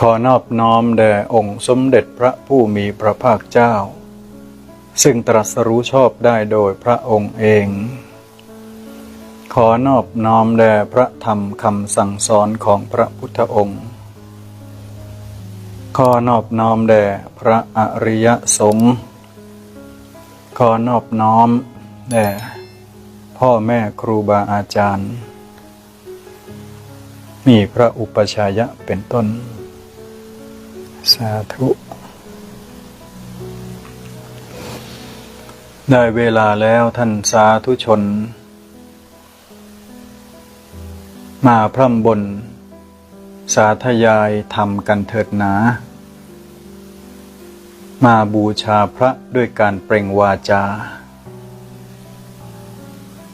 ขอนอบน้อมแด่องค์สมเด็จพระผู้มีพระภาคเจ้า ซึ่งตรัสรู้ชอบได้โดยพระองค์เอง ขอนอบน้อมแด่พระธรรมคำสั่งสอนของพระพุทธองค์ ขอนอบน้อมแด่พระอริยสงฆ์ขอนอบน้อมแด่พ่อแม่ครูบาอาจารย์ มีพระอุปชายะเป็นต้น สาธุได้เวลาแล้วท่านสาธุชน มาพร่ำบน สาธยายทำกันเถิดหนา มาบูชาพระด้วยการเปล่งวาจา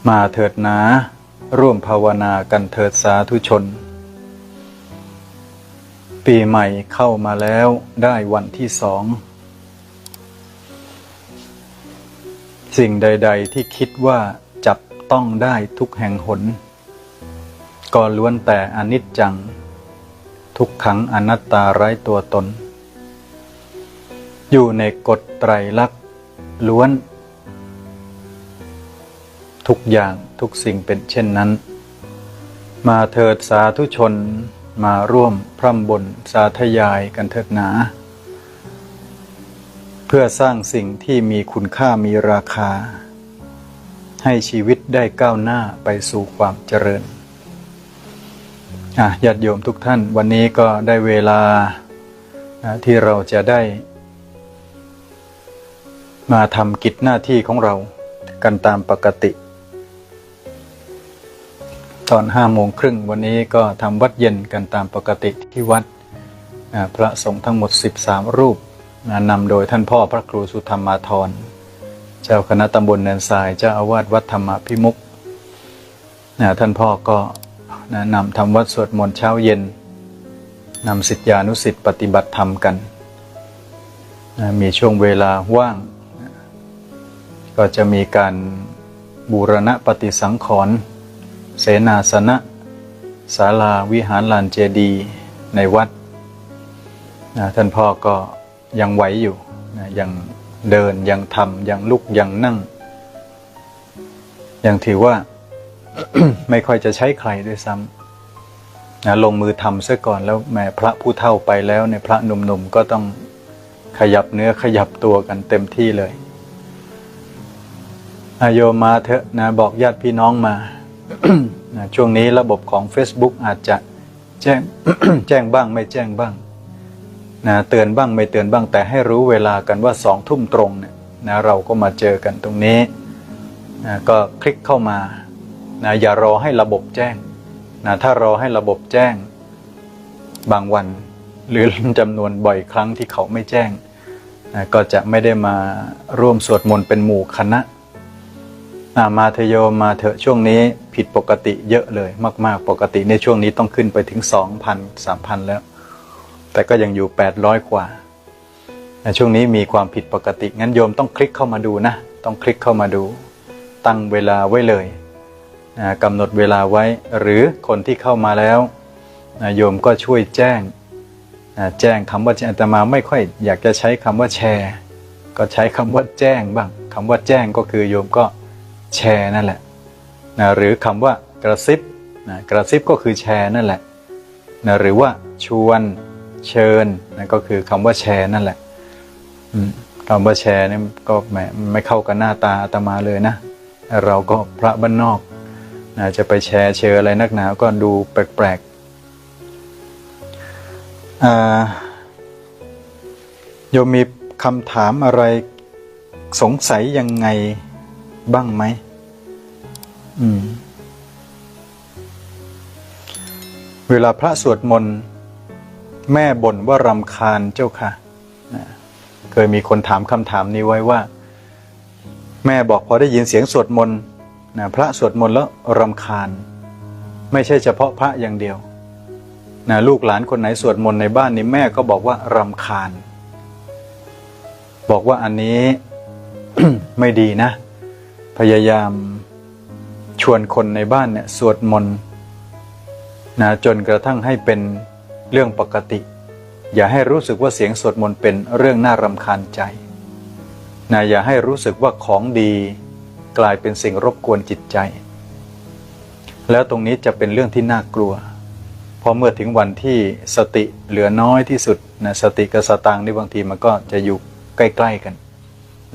มาเถิดหนา ร่วมภาวนากันเถิดสาธุชน ปีใหม่เข้ามาแล้วได้วันที่สอง สิ่งใด ๆ ที่คิดว่าจับต้องได้ทุกแห่งหน ก็ล้วนแต่อนิจจัง ทุกขังอนัตตาไร้ตัวตน อยู่ในกฎไตรลักษณ์ล้วน ทุกอย่างทุกสิ่งเป็นเช่นนั้น มาเถิดสาธุชน มาร่วมพร่ำบนสาธยายกันเถิดหนา เพื่อสร้างสิ่งที่มีคุณค่ามีราคา ให้ชีวิตได้ก้าวหน้าไปสู่ความเจริญอะญาติโยมทุกท่านวันนี้ก็ได้เวลาที่เราจะได้ มาทำกิจหน้าที่ของเรากันตามปกติ ตอนห้าโมงครึ่งวันนี้ก็ทำวัดเย็นกันตามปกติที่วัดพระสงฆ์ทั้งหมด 13 รูปนำโดยท่านพ่อพระครูสุธรรมาธรเจ้าคณะตำบลเนินทรายเจ้าอาวาสวัดธรรมพิมุกท่านพ่อก็นำทำวัดสวดมนต์เช้าเย็นนำสิทธิานุสิทธิปฏิบัติธรรมกัน มีช่วงเวลาว่าง ก็จะมีการบูรณะปฏิสังขรณ์ เสนาสนะศาลาวิหารลานเจดีย์ในวัดนะท่านพ่อก็ยังไหวอยู่นะยังเดินยังทำยังลุกยังนั่ง ยังถือว่า ไม่ค่อยจะใช้ใครด้วยซ้ำนะลงมือทำซะก่อนแล้วแม้พระผู้เฒ่าไปแล้วในพระหนุ่มๆก็ต้องขยับเนื้อขยับตัวกันเต็มที่เลยอโยมาเถอะนะบอกญาติพี่น้องมา ช่วงนี้ระบบของ Facebook อาจจะแจ้งแจ้งบ้างไม่แจ้งบ้างนะเตือนบ้างไม่เตือนบ้าง แต่ให้รู้เวลากันว่าสองทุ่มตรงเนี่ยนะเราก็มาเจอกันตรงนี้นะก็คลิกเข้ามานะอย่ารอให้ระบบแจ้งนะถ้ารอให้ระบบแจ้ง บางวัน หรือจำนวนบ่อยครั้งที่เขาไม่แจ้งนะก็จะไม่ได้มาร่วมสวดมนต์เป็นหมู่คณะามาเถอะโยมมาเถอะช่วงนี้ผิดปกติเยอะเลยมาก ๆ ปกติในช่วงนี้ต้องขึ้นไปถึง2,000 3,000แล้ว แต่ก็ยังอยู่800กว่าในช่วงนี้มีความผิดปกติ งั้นโยมต้องคลิกเข้ามาดูนะ ต้องคลิกเข้ามาดู ตั้งเวลาไว้เลยกำหนดเวลาไว้ หรือคนที่เข้ามาแล้วโยมก็ช่วยแจ้ง แจ้งคำว่าอาตมาไม่ค่อยอยากจะใช้คำว่าแชร์ ก็ใช้คำว่าแจ้งบ้างคำว่าแจ้งก็คือโยมก็ แชร์นั่นแหละนะหรือคำว่ากระซิบนะกระซิบก็คือแชร์นั่นแหละนะหรือว่าชวนเชิญนะก็คือคำว่าแชร์นั่นแหละคำว่าแชร์นี่ก็ไม่เข้ากับหน้าตาอาตมาเลยนะ เราก็พระบ้านนอกนะจะไปแชร์เชออะไรนักหนาก็ดูแปลกๆโยมมีคำถามอะไรสงสัยยังไง บ้างไหม อืม เวลาพระสวดมนต์แม่บ่นว่ารำคาญเจ้าค่ะนะเคยมีคนถามคำถามนี้ไว้ว่า แม่บอกพอได้ยินเสียงสวดมนต์นะพระสวดมนต์แล้วรำคาญ ไม่ใช่เฉพาะพระอย่างเดียวนะลูกหลานคนไหนสวดมนต์ในบ้านนี้แม่ก็บอกว่ารำคาญ บอกว่าอันนี้ไม่ดีนะ พยายามชวนคนในบ้านเนี่ยสวดมนต์นะจนกระทั่งให้เป็นเรื่องปกติ อย่าให้รู้สึกว่าเสียงสวดมนต์เป็นเรื่องน่ารำคาญใจนะอย่าให้รู้สึกว่าของดีกลายเป็นสิ่งรบกวนจิตใจ แล้วตรงนี้จะเป็นเรื่องที่น่ากลัว เพราะเมื่อถึงวันที่สติเหลือน้อยที่สุดนะสติกับสตางค์นี่บางทีมันก็จะอยู่ใกล้ ๆกัน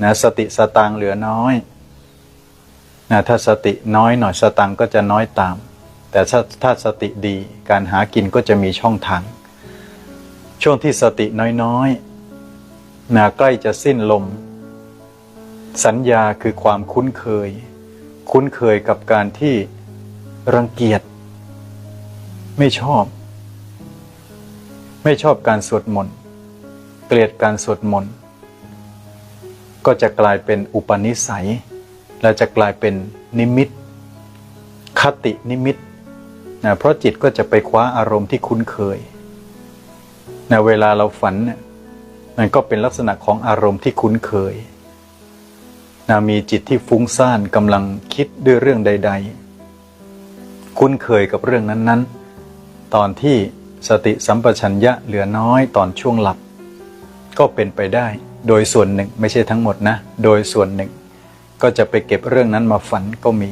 นะสติสตางค์เหลือน้อย นะถ้าสติน้อยหน่อยสตางก็จะน้อยตาม แต่ถ้าถ้าสติดีการหากินก็จะมีช่องทาง ช่วงที่สติน้อยๆนะใกล้จะสิ้นลม สัญญาคือความคุ้นเคย คุ้นเคยกับการที่รังเกียจ ไม่ชอบ ไม่ชอบการสวดมนต์เกลียดการสวดมนต์ก็จะกลายเป็นอุปนิสัย และจะกลายเป็นนิมิต คตินิมิตนะเพราะจิตก็จะไปคว้าอารมณ์ที่คุ้นเคยนะเวลาเราฝันเนี่ยมันก็เป็นลักษณะของอารมณ์ที่คุ้นเคยนะมีจิตที่ฟุ้งซ่านกำลังคิดด้วยเรื่องใด ๆ คุ้นเคยกับเรื่องนั้น ๆ ตอนที่สติสัมปชัญญะเหลือน้อยตอนช่วงหลับ ก็เป็นไปได้ โดยส่วนหนึ่งไม่ใช่ทั้งหมดนะ โดยส่วนหนึ่ง ก็จะไปเก็บเรื่องนั้นมาฝันก็มี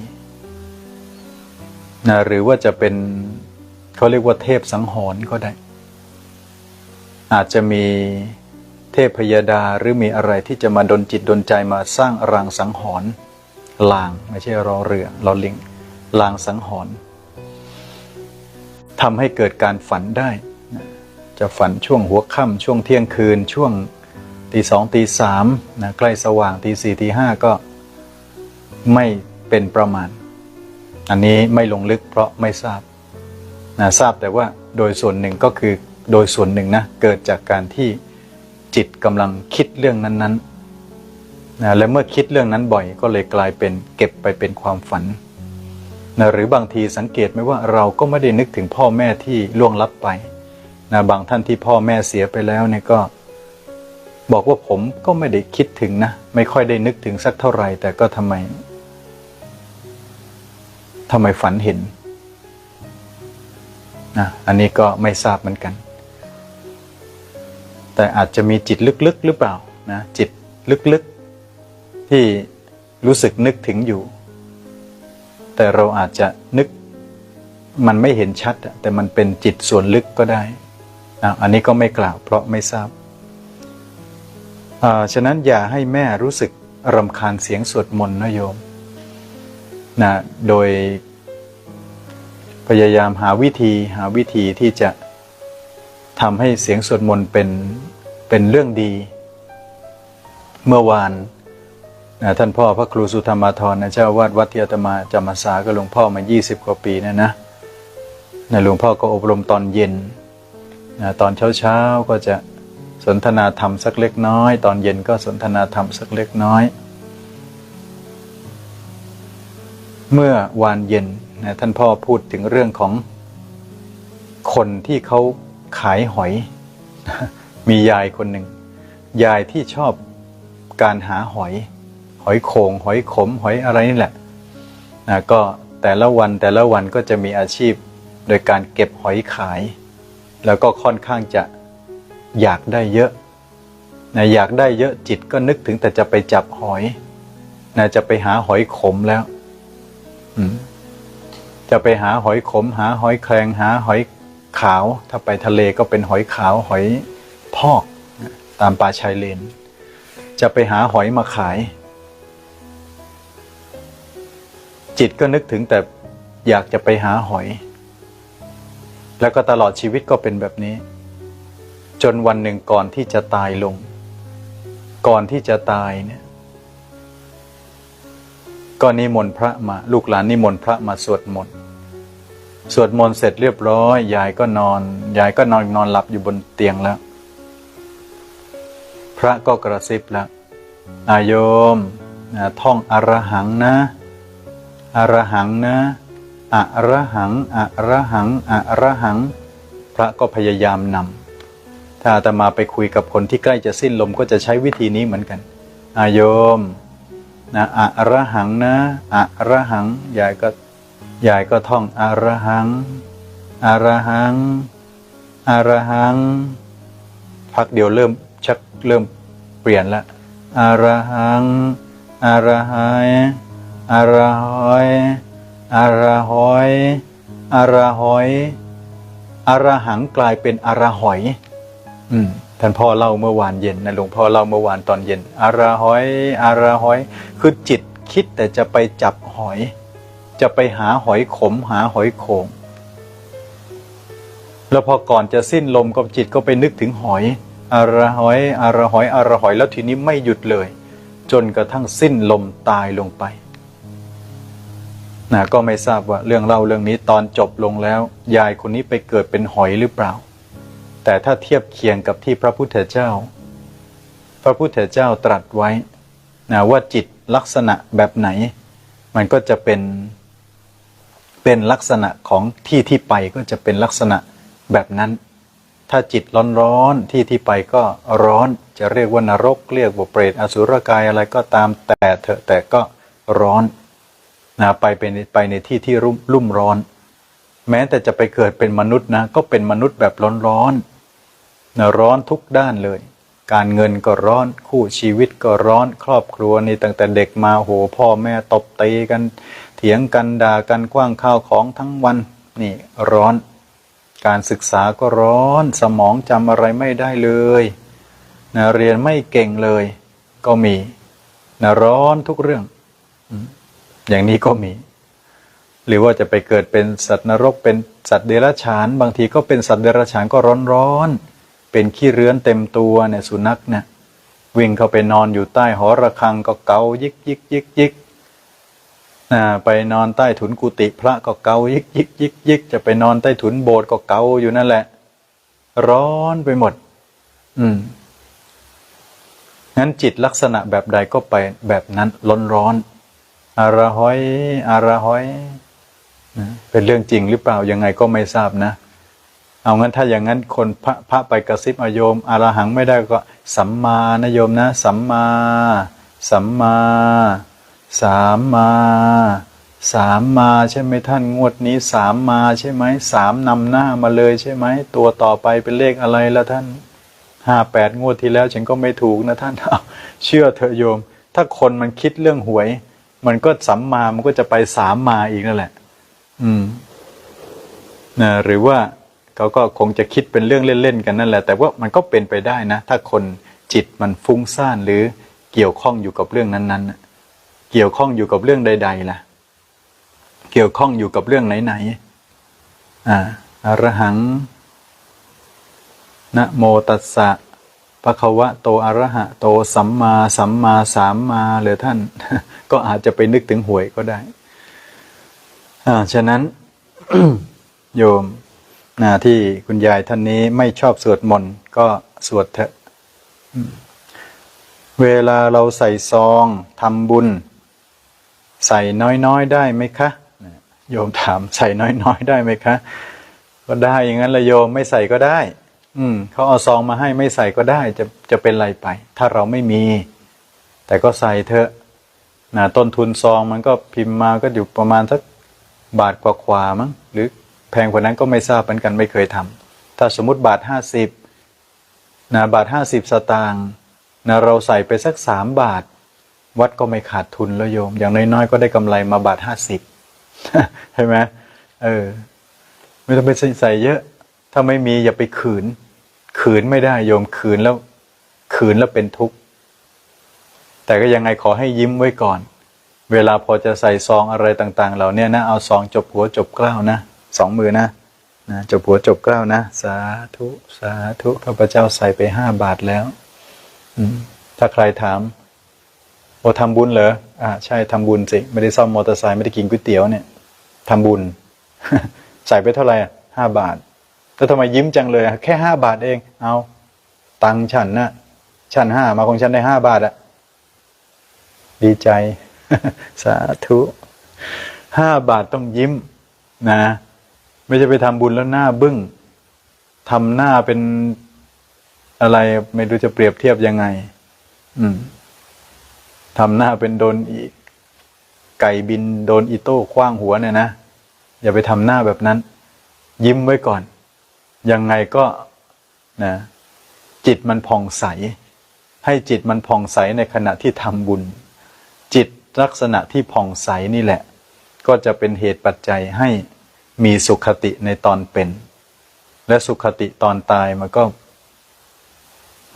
นะหรือว่าจะเป็นเขาเรียกว่าเทพสังหรณ์ก็ได้ อาจจะมีเทพพยาดาหรือมีอะไรที่จะมาดนจิตดนใจมาสร้างรางสังหรณ์ลางไม่ใช่รอเรือรอลิงลางสังหรณ์ทำให้เกิดการฝันได้ จะฝันช่วงหัวค่ำช่วงเที่ยงคืน ช่วงตีสองตีสามนะใกล้สว่างตีสี่ตีห้าก็ ไม่เป็นประมาณ อันนี้ไม่ลงลึกเพราะไม่ทราบนะทราบแต่ว่าโดยส่วนหนึ่งก็คือโดยส่วนหนึ่งนะเกิดจากการที่จิตกำลังคิดเรื่องนั้นๆนะและเมื่อคิดเรื่องนั้นบ่อยก็เลยกลายเป็นเก็บไปเป็นความฝันนะหรือบางทีสังเกตไหมว่าเราก็ไม่ได้นึกถึงพ่อแม่ที่ล่วงลับไปนะบางท่านที่พ่อแม่เสียไปแล้วเนี่ยก็ บอกว่าผมก็ไม่ได้คิดถึงนะ ไม่ค่อยได้นึกถึงสักเท่าไหร่ แต่ก็ทำไม ทำไมฝันเห็นนะอันนี้ก็ไม่ทราบเหมือนกัน แต่อาจจะมีจิตลึกๆหรือเปล่านะจิตลึกๆ ที่รู้สึกนึกถึงอยู่ แต่เราอาจจะนึกมันไม่เห็นชัด แต่มันเป็นจิตส่วนลึกก็ได้อะอันนี้ก็ไม่กล่าวเพราะไม่ทราบอ่าฉะนั้นอย่าให้แม่รู้สึกรำคาญเสียงสวดมนต์นะโยม นะโดยพยายามหาวิธีหาวิธีที่จะทำให้เสียงสวดมนต์เป็นเป็นเรื่องดี เมื่อวานนะท่านพ่อพระครูสุธรรมาธรนะเจ้าวาดวัดที่อาตมาจำมาสาก็หลวงพ่อมา 20 กว่าปีนะนะนะหลวงพ่อก็อบรมตอนเย็นนะตอนเช้าเช้าๆก็จะสนทนาธรรมสักเล็กน้อย ตอนเย็นก็สนทนาธรรมสักเล็กน้อย เมื่อวานเย็นนะท่านพ่อพูดถึงเรื่องของคนที่เขาขายหอย มียายคนหนึ่ง ยายที่ชอบการหาหอย หอยโขงหอยขม หอยอะไรนี่แหละนะก็แต่ละวันแต่ละวันก็จะมีอาชีพโดยการเก็บหอยขาย แล้วก็ค่อนข้างจะอยากได้เยอะนะอยากได้เยอะจิตก็นึกถึงแต่จะไปจับหอยนะจะไปหาหอยขมแล้ว จะไปหาหอยขม หาหอยแครงหาหอยขาว ถ้าไปทะเลก็เป็นหอยขาว หอยพอก ตามป่าชายเลน จะไปหาหอยมาขาย จิตก็นึกถึงแต่อยากจะไปหาหอย แล้วก็ตลอดชีวิตก็เป็นแบบนี้ จนวันหนึ่งก่อนที่จะตายลง ก่อนที่จะตายเนี่ย ก็นิมนต์พระมาลูกหลานนิมนต์พระมาสวดมนต์สวดมนต์เสร็จเรียบร้อย ยายก็นอน ยายก็นอนนอนหลับอยู่บนเตียงแล้ว พระก็กระซิบแล้วอาโยมท่องอรหังนะอรหังนะอระหังอระหังอระหัง พระก็พยายามนำถ้าอาตมาไปคุยกับคนที่ใกล้จะสิ้นลมก็จะใช้วิธีนี้เหมือนกัน อาโยม นะอะระหังนะอะระหังยายก็ยายก็ท่องอะระหังอาระหังอาระหัง พักเดียวเริ่มชักเริ่มเปลี่ยนละอาระหังอาระหัยอาระหอยอาระหอยอาระหอยอาระหังกลายเป็นอาระหอย อืม ท่านพ่อเล่าเมื่อวานเย็นนะหลวงพ่อเล่าเมื่อวานตอนเย็น อาราหอย อาราหอย คือจิตคิดแต่จะไปจับหอย จะไปหาหอยขมหาหอยโขงแล้วพอก่อนจะสิ้นลมก็จิตก็ไปนึกถึงหอย อาราหอย อาราหอย อาราหอยแล้วทีนี้ไม่หยุดเลย จนกระทั่งสิ้นลมตายลงไปนะก็ไม่ทราบว่าเรื่องเล่าเรื่องนี้ตอนจบลงแล้ว ยายคนนี้ไปเกิดเป็นหอยหรือเปล่า แต่ถ้าเทียบเคียงกับที่พระพุทธเจ้า พระพุทธเจ้าตรัสไว้นะว่าจิตลักษณะแบบไหน มันก็จะเป็นเป็นลักษณะของที่ที่ไปก็จะเป็นลักษณะแบบนั้น ถ้าจิตร้อนๆที่ที่ไปก็ร้อนจะเรียกว่านรกเรียกว่าเปรตอสุรกายอะไรก็ตามแต่เถอะแต่ก็ร้อนนะไปเป็นไปในที่ที่รุ่มรุ่มร้อน แม้แต่จะไปเกิดเป็นมนุษย์นะก็เป็นมนุษย์แบบร้อนๆ นะร้อนทุกด้านเลย การเงินก็ร้อนคู่ชีวิตก็ร้อนครอบครัวนี่ตั้งแต่เด็กมาโหพ่อแม่ตบตีกัน เถียงกันด่ากันกว้างข้าวของทั้งวันนี่ร้อน การศึกษาก็ร้อนสมองจำอะไรไม่ได้เลยนะเรียนไม่เก่งเลย ก็มีนะร้อนทุกเรื่อง อย่างนี้ก็มี หรือว่าจะไปเกิดเป็นสัตว์นรกเป็นสัตว์เดรัจฉาน บางทีก็เป็นสัตว์เดรัจฉานก็ร้อนร้อน เป็นขี้เรื้อนเต็มตัวเนี่ยสุนัขเนี่ยวิ่งเข้าไปนอนอยู่ใต้หอระฆังก็เกายิกยิกยิกยิกไปนอนใต้ถุนกุฏิพระก็เกายิกยิกยิกยิกจะไปนอนใต้ถุนโบสถ์ก็เกาอยู่นั่นแหละ ร้อนไปหมด อืมงั้นจิตลักษณะแบบใดก็ไปแบบนั้นร้อนร้อนๆอาระหอยอาระหอยนะเป็นเรื่องจริงหรือเปล่ายังไงก็ไม่ทราบนะ เอางั้นถ้าอย่างนั้นคนพระพระไปกระซิบอโยมอารหังไม่ได้ก็สัมมานะโยมนะ สัมมา สัมมาสามมาสามมาใช่ไหมท่านงวดนี้สามมาใช่ไหมสามนำหน้ามาเลยใช่ไหมตัวต่อไปเป็นเลขอะไรแล้วท่านห้าแปดงวดที่แล้วฉันก็ไม่ถูกนะท่านเอาเชื่อเถอะโยม ถ้าคนมันคิดเรื่องหวย มันก็สัมมามันก็จะไปสามมาอีกนั่นแหละ อืมนะหรือว่า เขาก็คงจะคิดเป็นเรื่องเล่นๆกันนั่นแหละ แต่ว่ามันก็เป็นไปได้นะ ถ้าคนจิตมันฟุ้งซ่านหรือเกี่ยวข้องอยู่กับเรื่องนั้นๆเกี่ยวข้องอยู่กับเรื่องใด ๆ ล่ะ เกี่ยวข้องอยู่กับเรื่องไหนๆอ่าอรหังนะโมตัสสะภะคะวะโตอะระหะโตสัมมาสัมมาสามมาเลยท่าน ก็อาจจะไปนึกถึงหวยก็ได้ อ่า ฉะนั้น โยม นะที่คุณยายท่านนี้ไม่ชอบสวดมนต์ก็สวดเถอะเวลาเราใส่ซองทำบุญ ใส่น้อยๆได้ไหมคะ โยมถามใส่น้อยๆได้ไหมคะ ก็ได้อย่างนั้นละโยมไม่ใส่ก็ได้ อืมเขาเอาซองมาให้ไม่ใส่ก็ได้ จะจะเป็นไรไป ถ้าเราไม่มี แต่ก็ใส่เถอะนะต้นทุนซองมันก็พิมพ์มาก็อยู่ประมาณสักบาทกว่าๆมั้งหรือ พงกว่านั้นก็ไม่ทราบเหมือนกันไม่เคยทำถ้าสมมติบาทห้าสิบนะบาทห้าสิบสตางค์นะเราใส่ไปสักสามบาท วัดก็ไม่ขาดทุนแล้วโยม อย่างน้อยๆก็ได้กำไรมาบาทห้าสิบใช่ไหมเออ ไม่ต้องไปใส่เยอะ ถ้าไม่มีอย่าไปขืน ขืนไม่ได้โยมขืนแล้ว ขืนแล้วเป็นทุกข์แต่ก็ยังไงขอให้ยิ้มไว้ก่อน เวลาพอจะใส่ซองอะไรต่าง ๆ เหล่านี้นะเอาซองจบหัวจบเกล้านะ สองมือนะนะจบหัวจบเกล้านะ สาธุสาธุข้าพเจ้าใส่ไปห้าบาทแล้วถ้าใครถาม โอทำบุญเหรออ่าใช่ทำบุญสิไม่ได้ซ่อมมอเตอร์ไซค์ไม่ได้กินก๋วยเตี๋ยวเนี่ยทำบุญ ใส่ไปเท่าไหร่ห้าบาท แล้วทำไมยิ้มจังเลย แค่ห้าบาทเอง เอา ตังฉันนะฉันห้ามาของฉันได้ห้าบาทอะดีใจ สาธุห้าบาทต้องยิ้มนะ ไม่ใช่ไปทำบุญแล้วหน้าบึ้งทำหน้าเป็นอะไรไม่รู้จะเปรียบเทียบยังไง อืมทำหน้าเป็นโดนอีกไก่บินโดนอีโต้คว้างหัวเนี่ยนะอย่าไปทำหน้าแบบนั้น ยิ้มไว้ก่อน ยังไงก็นะจิตมันผ่องใส ให้จิตมันผ่องใสในขณะที่ทำบุญ จิตลักษณะที่ผ่องใสนี่แหละ ก็จะเป็นเหตุปัจจัยให้ มีสุขติในตอนเป็น และสุขติตอนตายมันก็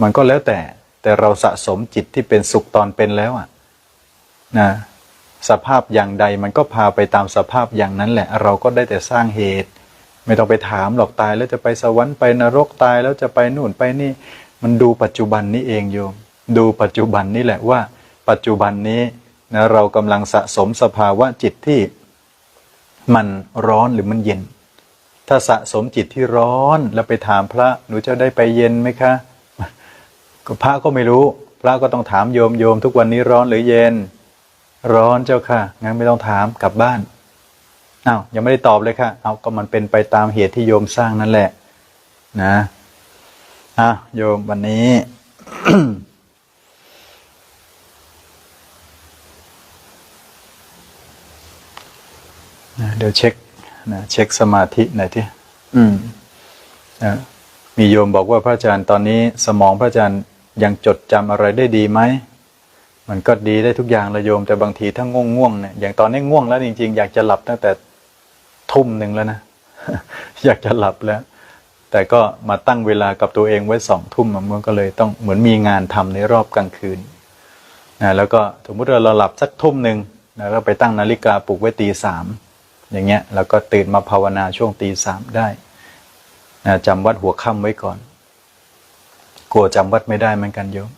มันก็แล้วแต่ แต่เราสะสมจิตที่เป็นสุขตอนเป็นแล้วอะนะสภาพอย่างใดมันก็พาไปตามสภาพอย่างนั้นแหละ เราก็ได้แต่สร้างเหตุ ไม่ต้องไปถามหรอกตายแล้วจะไปสวรรค์ไปนรกตายแล้วจะไปนู่นไปนี่ มันดูปัจจุบันนี้เองโยม ดูปัจจุบันนี่แหละว่า ปัจจุบันนี้นะเรากำลังสะสมสภาวะจิตที่ มันร้อนหรือมันเย็น ถ้าสะสมจิตที่ร้อนแล้วไปถามพระหนูจะได้ไปเย็นไหมคะก็พระก็ไม่รู้ พระก็ต้องถามโยมโยม ทุกวันนี้ร้อนหรือเย็น ร้อนเจ้าค่ะ งั้นไม่ต้องถามกลับบ้านอ้าวยังไม่ได้ตอบเลยค่ะ เอาก็มันเป็นไปตามเหตุที่โยมสร้างนั่นแหละ นะอะโยมวันนี้ เดี๋ยวเช็คนะเช็คสมาธิหน่อยที่อืมนะมีโยมบอกว่าพระอาจารย์ตอนนี้สมองพระอาจารย์ยังจดจำอะไรได้ดีไหมมันก็ดีได้ทุกอย่างละโยมแต่บางทีถ้าง่วงง่วงเนี่ยอย่างตอนนี้ง่วงแล้วจริง ๆ อยากจะหลับตั้งแต่ทุ่มหนึ่งแล้วนะอยากจะหลับแล้ว แต่ก็มาตั้งเวลากับตัวเองไว้สองทุ่มมันก็เลยต้องเหมือนมีงานทำในรอบกลางคืนนะแล้วก็สมมติว่าเราหลับสักทุ่มหนึ่งแล้วก็ไปตั้งนาฬิกาปลุกไว้ตีสาม อย่างเงี้ยแล้วก็ตื่นมาภาวนาช่วงตีสามได้นะจำวัดหัวค่ำไว้ก่อน กลัวจำวัดไม่ได้เหมือนกันโยม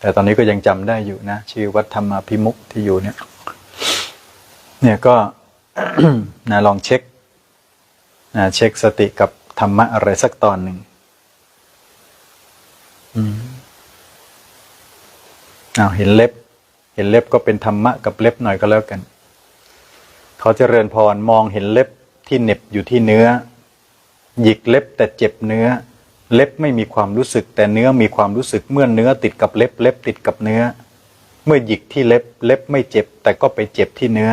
แต่ตอนนี้ก็ยังจำได้อยู่นะ ชื่อวัดธรรมพิมุกที่อยู่เนี่ย เนี่ยก็นะลองเช็คนะเช็คสติกับธรรมะอะไรสักตอนหนึ่งอืมเอาเห็นเล็บ เห็นเล็บก็เป็นธรรมะกับเล็บหน่อยก็แล้วกัน เขาเจริญพรมองเห็นเล็บที่เหน็บอยู่ที่เนื้อ หยิกเล็บแต่เจ็บเนื้อ เล็บไม่มีความรู้สึกแต่เนื้อมีความรู้สึกเมื่อเนื้อติดกับเล็บเล็บติดกับเนื้อ เมื่อหยิกที่เล็บเล็บไม่เจ็บ แต่ก็ไปเจ็บที่เนื้อ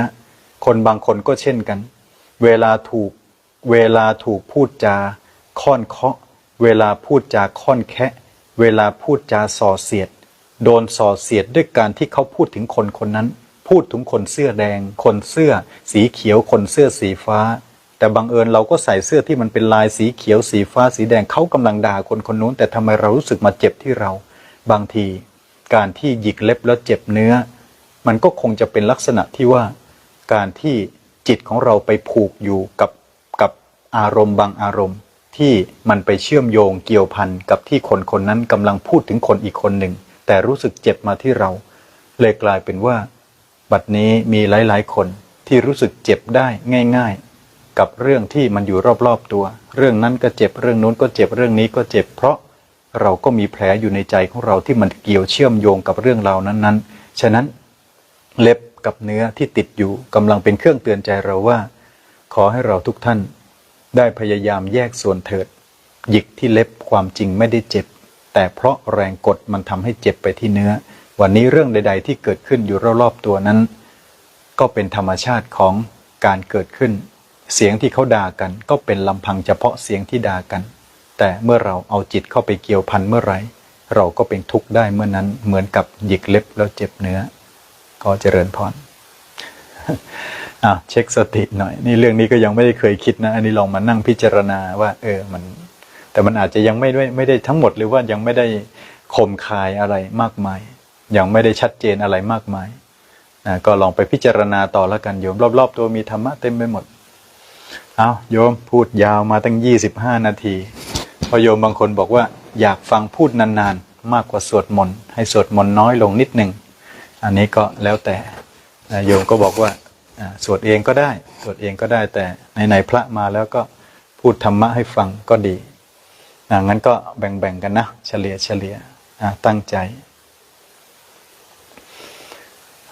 คนบางคนก็เช่นกัน เวลาถูกเวลาถูกพูดจาค่อนเคาะ เวลาพูดจาค่อนแคะเวลาพูดจาส่อเสียด โดนส่อเสียดด้วยการที่เขาพูดถึงคนคนนั้น พูดถึงคนเสื้อแดง คนเสื้อสีเขียว คนเสื้อสีฟ้า แต่บังเอิญเราก็ใส่เสื้อที่มันเป็นลายสีเขียวสีฟ้าสีแดงเขากำลังด่าคนคนนู้น แต่ทำไมเรารู้สึกมาเจ็บที่เรา บางที การที่หยิกเล็บแล้วเจ็บเนื้อ มันก็คงจะเป็นลักษณะที่ว่า การที่จิตของเราไปผูกอยู่กับกับอารมณ์บางอารมณ์ ที่มันไปเชื่อมโยงเกี่ยวพันกับที่คนคนนั้นกำลังพูดถึงคนอีกคนหนึ่งแต่รู้สึกเจ็บมาที่เรา เลยกลายเป็นว่า บัดนี้มีหลายๆ คนที่รู้สึกเจ็บได้ง่าย ๆ กับเรื่องที่มันอยู่รอบๆตัว เรื่องนั้นก็เจ็บเรื่องนู้นก็เจ็บเรื่องนี้ก็เจ็บ เพราะเราก็มีแผลอยู่ในใจของเราที่มันเกี่ยวเชื่อมโยงกับเรื่องราวนั้นๆ ฉะนั้นเล็บกับเนื้อที่ติดอยู่กำลังเป็นเครื่องเตือนใจเราว่า ขอให้เราทุกท่าน ได้พยายามแยกส่วนเถิด หยิกที่เล็บความจริงไม่ได้เจ็บ แต่เพราะแรงกดมันทำให้เจ็บไปที่เนื้อ วันนี้เรื่องใด ๆ ที่เกิดขึ้นอยู่รอบๆตัวนั้น ก็เป็นธรรมชาติของการเกิดขึ้น เสียงที่เขาด่ากัน ก็เป็นลำพังเฉพาะเสียงที่ด่ากัน แต่เมื่อเราเอาจิตเข้าไปเกี่ยวพันเมื่อไรเราก็เป็นทุกข์ได้เมื่อนั้นเหมือนกับหยิกเล็บแล้วเจ็บเนื้อก็เจริญพรอะเช็คสติหน่อย นี่เรื่องนี้ก็ยังไม่ได้เคยคิดนะ อันนี้ลองมานั่งพิจารณาว่า เออมัน แต่มันอาจจะยังไม่ได้ไม่ได้ทั้งหมดหรือว่ายังไม่ได้คมคายอะไรมากมาย ยังไม่ได้ชัดเจนอะไรมากมายนะก็ลองไปพิจารณาต่อแล้วกันโยม รอบ ๆ ตัวมีธรรมะเต็มไปหมด เอาโยมพูดยาวมาตั้งยี่สิบห้านาทีพอโยมบางคนบอกว่าอยากฟังพูดนานๆ มากกว่าสวดมนต์ให้สวดมนต์น้อยลงนิดหนึ่งอันนี้ก็แล้วแต่โยมก็บอกว่าสวดเองก็ได้ สวดเองก็ได้แต่ไหนๆพระมาแล้วก็พูดธรรมะให้ฟังก็ดีงั้นก็แบ่งๆกันนะ เฉลี่ยเฉลี่ยตั้งใจ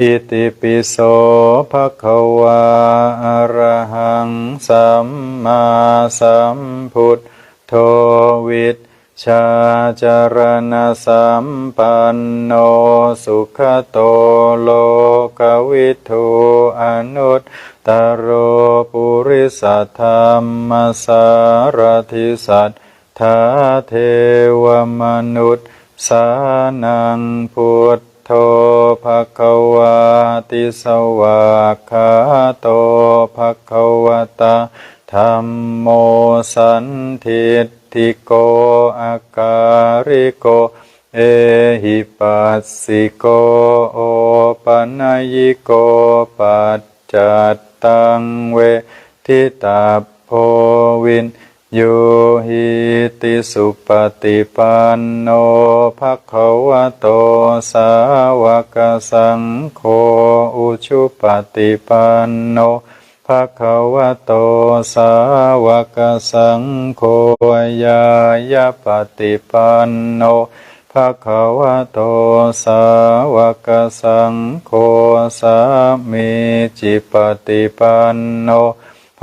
อิติปิโสภะคะวะอะระหังสัมมาสัมพุทโธวิชชาจารณสัมปันโนสุขโตโลกวิทูอนุตตโรปุริสธรรมสารทิสัทธาเทวมนุษย์สานังพุท โธภะคะวาติสวากขาโตภะคะวะตาธรรมโมสันทิฏฐิโกอาการิโก เอหิปัสสิโกโอปัญญิโกปัจจัตตังเวทิตาโพวิน โยหิติสุปฏิปันโนภะคะวะโตสาวกสังโฆอุชุปฏิปันโนภะคะวะโตสาวกสังโฆยายาปฏิปันโนภะคะวะโตสาวกสังโฆสามีจิปฏิปันโน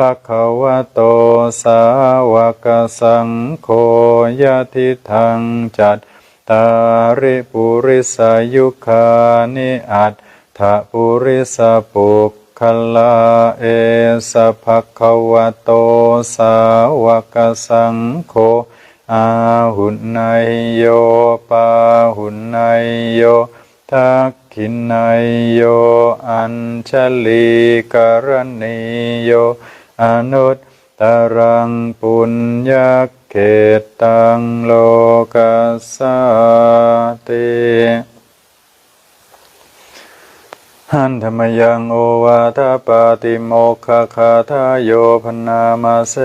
ภคะวะโตสาวกสังโฆยะทิทังจัตตาริปุริสายุคานิอัตถะปุริสปุกขลาเอสภคะวะโตสาวกสังโฆอาหุนายโยปาหุนายโยทักขินายโยอัญชลีกรณีโย อนุตตรังปุญญเขตตังโลกัสสติหันธรรมยังโอวาทปาติโมกขคาทาโยพนามาเส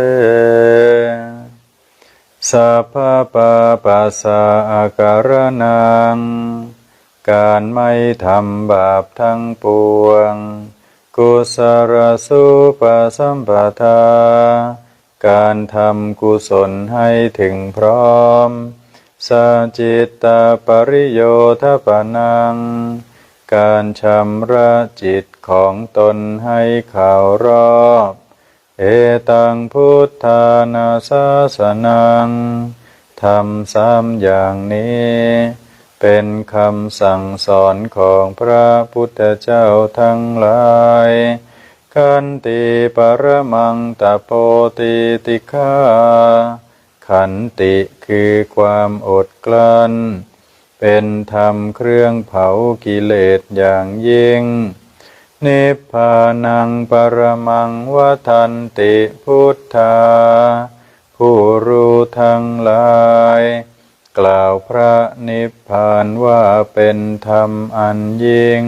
สัพพะปะปัสสะอาการนัง การไม่ทำบาปทั้งปวง กุศลสุปสัมปทา การทำกุศลให้ถึงพร้อมสจิตตปริโยทปนัง การชำระจิตของตนให้ข่าวรอบ เอตังพุทธานาสาสนังทำสามอย่างนี้ เป็นคำสั่งสอนของพระพุทธเจ้าทั้งหลายขันติปรมังตโปติติฆาขันติคือความอดกลั้น เป็นธรรมเครื่องเผากิเลสอย่างยิ่ง นิพพานังปรมังวทันติพุทธา ผู้รู้ทั้งหลาย กล่าวพระนิพพานว่าเป็นธรรมอันยิ่ง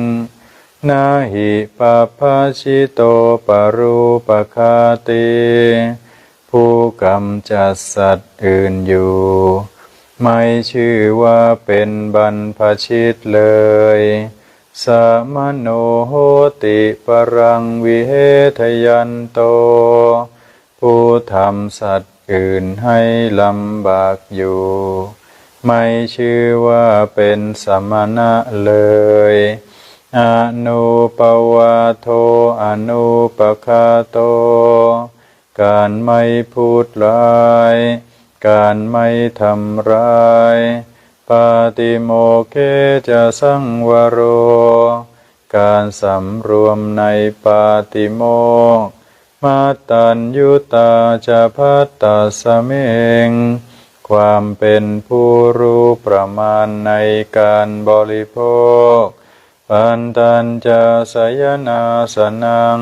นาหิปปะชิโตปรูปคาติ ผู้กำจัดสัตว์อื่นอยู่ ไม่ชื่อว่าเป็นบรรพชิตเลย สมโนโหติปรังวิเหทยันโต ผู้ทำสัตว์อื่นให้ลำบากอยู่ ไม่ชื่อว่าเป็นสมณะเลย อนุปวาโทอนุปคาโต การไม่พูดร้าย การไม่ทำร้าย ปาติโมเคจะสังวโร การสำรวมในปาติโมมาตัญยุตาจะพัตตาสเมง ความเป็นผู้รู้ประมาณในการบริโภค ปันตันจะสยนาสนัง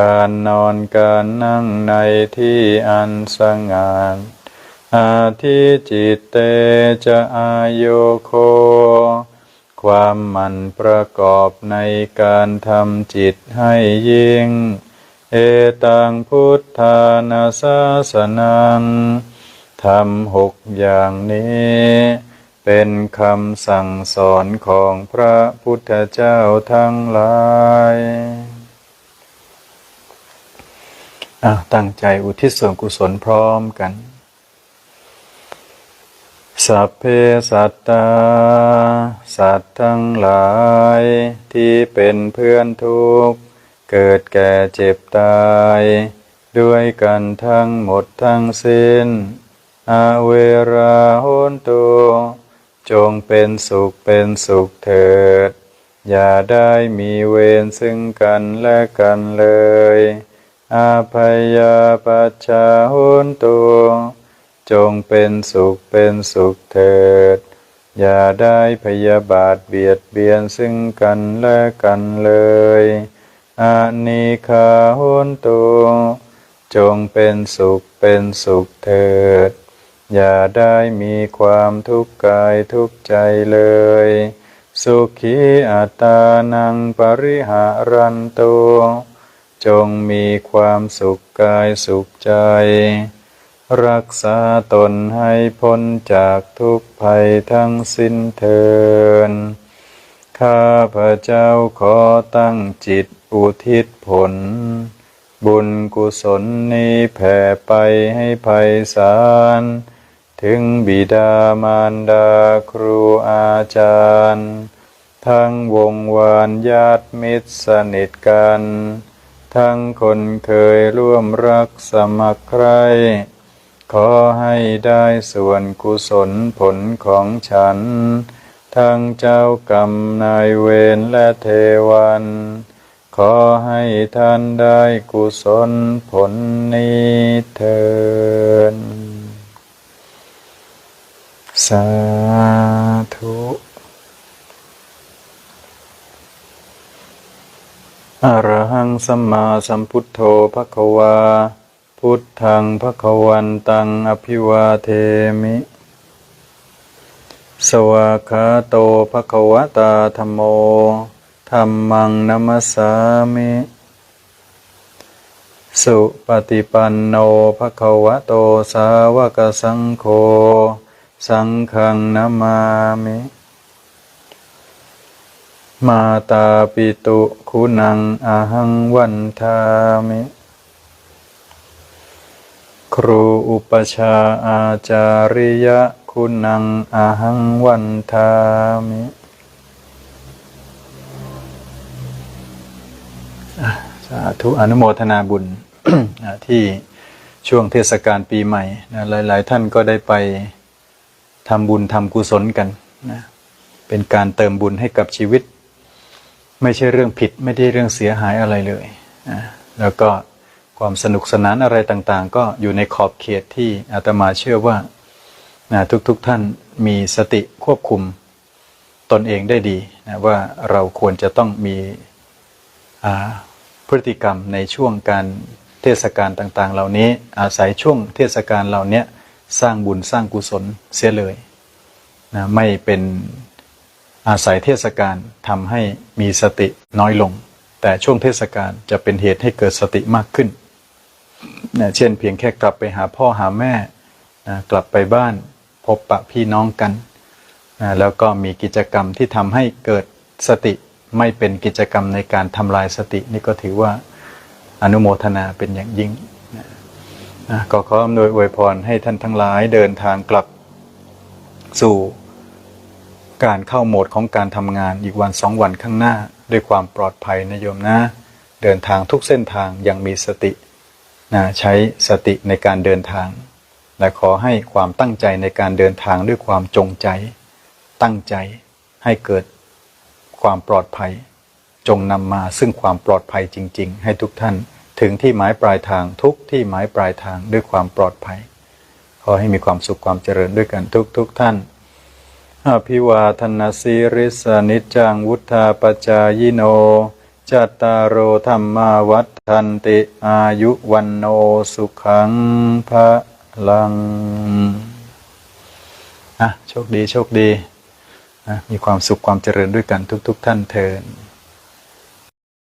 การนอนการนั่งในที่อันสงัดอาทิจิตเตจะอาโยโค ความมันประกอบในการทำจิตให้ยิ่ง เอตังพุทธานาสาสนัง ทำหกอย่างนี้ เป็นคำสั่งสอนของพระพุทธเจ้าทั้งหลายตั้งใจอุทิศส่วนกุศลพร้อมกัน สัพเพสัตตา สัตว์ทั้งหลายที่เป็นเพื่อนทุกข์ เกิดแก่เจ็บตาย ด้วยกันทั้งหมดทั้งสิ้น อาเวราโหนตุจงเป็นสุขเป็นสุขเถิด อย่าได้มีเวรซึ่งกันและกันเลย อาภัยยาปัจจาโหนตุจงเป็นสุขเป็นสุขเถิด อย่าได้พยาบาทเบียดเบียนซึ่งกันและกันเลยอานิคาโหนตุจงเป็นสุขเป็นสุขเถิด อย่าได้มีความทุกข์กายทุกข์ใจเลย สุขีอัตานังปริหารันตุจงมีความสุขกายสุขใจ รักษาตนให้พ้นจากทุกภัยทั้งสิ้นเทินข้าพระเจ้าขอตั้งจิตอุทิศผล บุญกุศลนี้แผ่ไปให้ภัยสาร ถึงบิดามารดาครูอาจารย์ ทั้งวงวานญาติมิตรสนิทกัน ทั้งคนเคยร่วมรักสมัครใคร ขอให้ได้ส่วนกุศลผลของฉัน ทั้งเจ้ากรรมนายเวรและเทวัน ขอให้ท่านได้กุศลผลนี้เถิด สาธุอรหังสัมมาสัมพุทโธภควา พุทธังภควันตังอภิวาเทมิ สวากขาโตภควตาธรรมโมธรรมังนัมสสามิ สุปฏิปันโนภควโตสาวกสังโฆ สังฆังนามามิมาตาปิตุคุณังอาหังวันทามิ ครูอุปชาอาจาริยะคุณังอาหังวันทามิสาธุอนุโมทนาบุญที่ช่วงเทศกาลปีใหม่นะหลาย ๆ ท่านก็ได้ไป ทำบุญทำกุศลกันนะเป็นการเติมบุญให้กับชีวิต ไม่ใช่เรื่องผิดไม่ได้เรื่องเสียหายอะไรเลยนะแล้วก็ความสนุกสนานอะไรต่างๆ ก็อยู่ในขอบเขตที่อาตมาเชื่อว่านะทุกๆทท่านมีสติควบคุมตนเองได้ดีนะว่าเราควรจะต้องมีพฤติกรรมในช่วงการเทศกาลต่างๆ เหล่านี้อาศัยช่วงเทศกาลเหล่านี้ สร้างบุญสร้างกุศลเสียเลยนะไม่เป็นอาศัยเทศกาลทำให้มีสติน้อยลง แต่ช่วงเทศกาลจะเป็นเหตุให้เกิดสติมากขึ้นนะเช่น เพียงแค่กลับไปหาพ่อหาแม่นะกลับไปบ้านพบปะพี่น้องกันนะแล้วก็มีกิจกรรมที่ทำให้เกิดสติไม่เป็นกิจกรรมในการทำลายสตินี่ก็ถือว่าอนุโมทนาเป็นอย่างยิ่ง นะก็ขออำนวยอวยพรให้ท่านทั้งหลายเดินทางกลับสู่การเข้าโหมดของการทำงานอีกวันสองวันข้างหน้า ด้วยความปลอดภัยนะโยมนะ เดินทางทุกเส้นทางย่างมีสตินะใช้สติในการเดินทาง และขอให้ความตั้งใจในการเดินทางด้วยความจงใจ ตั้งใจให้เกิดความปลอดภัย จงนำมาซึ่งความปลอดภัยจริง ๆ ให้ทุกท่าน ถึงที่หมายปลายทางทุกที่หมายปลายทางด้วยความปลอดภัย ขอให้มีความสุขความเจริญด้วยกันทุกๆทท่านอภิวาทนาสีริสนิจังวุธาปจายโนจัตตารโอธรรมาวัฏทันติอายุวันโนสุขังพระลังอะโชคดีโชคดีอะมีความสุขความเจริญด้วยกันทุก ๆท่านเทิน